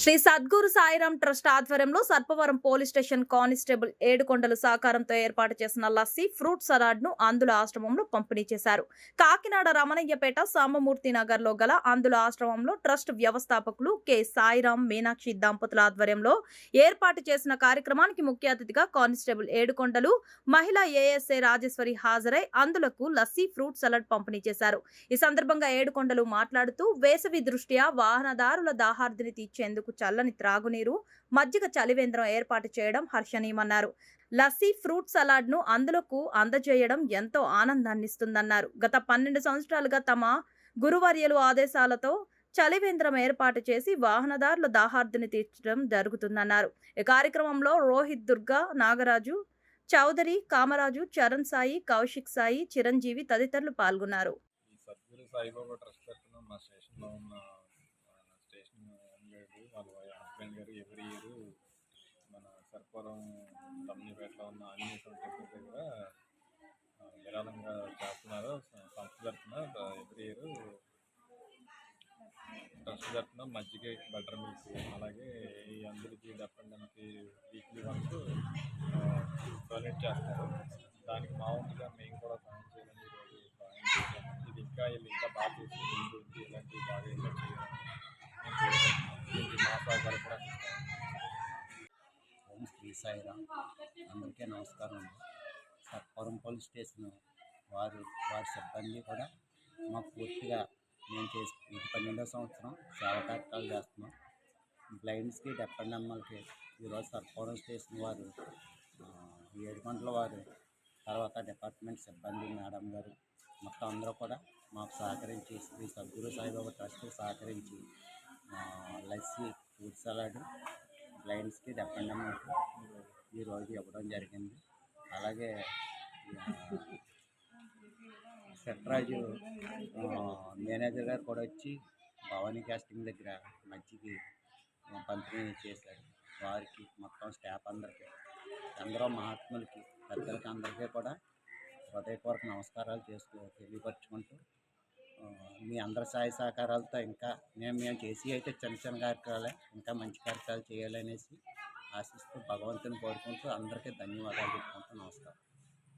Shri Sadhguru Sairam trust ఆధ్వర్యంలో Sarpavaram police station constable Yedukondalu సహకారంతో ఏర్పాటు చేసిన లస్సీ ఫ్రూట్ సలాడ్ను అందుల ఆశ్రమంలో పంపిణీ చేశారు. కాకినాడ రమణయ్యపేట సాంబమూర్తి నగర్లో గల అందుల ఆశ్రమంలో ట్రస్ట్ వ్యవస్థాపకులు కె. సాయిరాం మీనాక్షి దంపతుల ఆధ్వర్యంలో ఏర్పాటు చేసిన కార్యక్రమానికి ముఖ్య అతిథిగా కానిస్టేబుల్ ఏడుకొండలు మహిళా ఏఎస్ఏ రాజేశ్వరి హాజరై అందులకు లస్సీ ఫ్రూట్ సలాడ్ పంపిణీ చేశారు. ఈ సందర్భంగా ఏడుకొండలు మాట్లాడుతూ వేసవి దృష్ట్యా వాహనదారుల దాహార్దిని తీర్చేందుకు చల్లని త్రాగునీరు మజ్జిగ చలివేంద్రం ఏర్పాటు చేయడం హర్షణీయమన్నారు. లస్సీ ఫ్రూట్ సలాడ్ను అందజేయడం ఎంతో ఆనందాన్నిస్తుందన్నారు. గత పన్నెండు సంవత్సరాలుగా తమ గురువర్యలు ఆదేశాలతో చలివేంద్రం ఏర్పాటు చేసి వాహనదారుల దాహార్దిని తీర్చడం జరుగుతుందన్నారు. ఈ కార్యక్రమంలో రోహిత్ దుర్గా నాగరాజు చౌదరి కామరాజు చరణ్ సాయి కౌశిక్ సాయి చిరంజీవి తదితరులు పాల్గొన్నారు ఈ సద్గురు సాయిబాబా ట్రస్ట్ తరఫున మా స్టేషన్లో ఉన్న ఆ, స్టేషన్ లేదు వాళ్ళ హస్బెండ్ గారు ఎవ్రీ ఇయర్ మన సర్పవరం తమ్మిపేటలో ఉన్న ఆంజనేయ టెంపుల్ దగ్గర విరాళంగా చేస్తున్నారు. సంస్థ తరఫున ఎవ్రీ ఇయర్ ట్రస్ట్ తరఫున మజ్జిగ బటర్ మిల్క్ అలాగే ఈ అందరికీ డెఫరెంట్కి వీక్లీ వన్స్ డొనేట్ చేస్తారు. దానికి మా వంతుగా మేము కూడా సహాయం చేయాలని ఈరోజు సహాయం చేశాము. ఇది ఇంకా వీళ్ళు ఇంకా బాగా చేసి ఇలాంటివి బాగా శ్రీ సాయిరామ్ అందరికీ నమస్కారం. సర్పవరం పోలీస్ స్టేషన్ వారు వారి సిబ్బంది కూడా మాకు పూర్తిగా మేము చేసి ఇది పన్నెండో సంవత్సరం సేవా కార్యక్రమాలు చేస్తున్నాం. బ్లైండ్స్కి డెప్పండి అమ్మలకి ఈరోజు సర్పవరం స్టేషన్ వారు ఏడు గంటల వారు తర్వాత డిపార్ట్మెంట్ సిబ్బంది మేడం గారు మొత్తం అందరూ కూడా మాకు సహకరించి శ్రీ సద్గురు సాయిబాబా ట్రస్ట్ సహకరించి లస్సీ ఫ్రూట్ సలాడ్ లైన్స్కి డెఫెండ్ అమ్మకి ఈరోజు ఇవ్వడం జరిగింది. అలాగే సెట్రాజు మేనేజర్ గారు కూడా వచ్చి భవానీ క్యాస్టింగ్ దగ్గర మంచికి పంపిణీ చేశారు. వారికి మొత్తం స్టాఫ్ అందరికీ అందరూ మహాత్ములకి పెద్దలకి అందరికీ కూడా హృదయపూర్వక నమస్కారాలు చేస్తూ తెలియపరచుకుంటూ మీ అందరి సహాయ సహకారాలతో ఇంకా మేము మేము చేసి అయితే చిన్న చిన్న కార్యక్రమాలే ఇంకా మంచి కార్యక్రమాలు చేయాలనేసి ఆశిస్తూ భగవంతుని కోరుకుంటూ అందరికీ ధన్యవాదాలు చెప్పుకుంటూ నమస్కారం.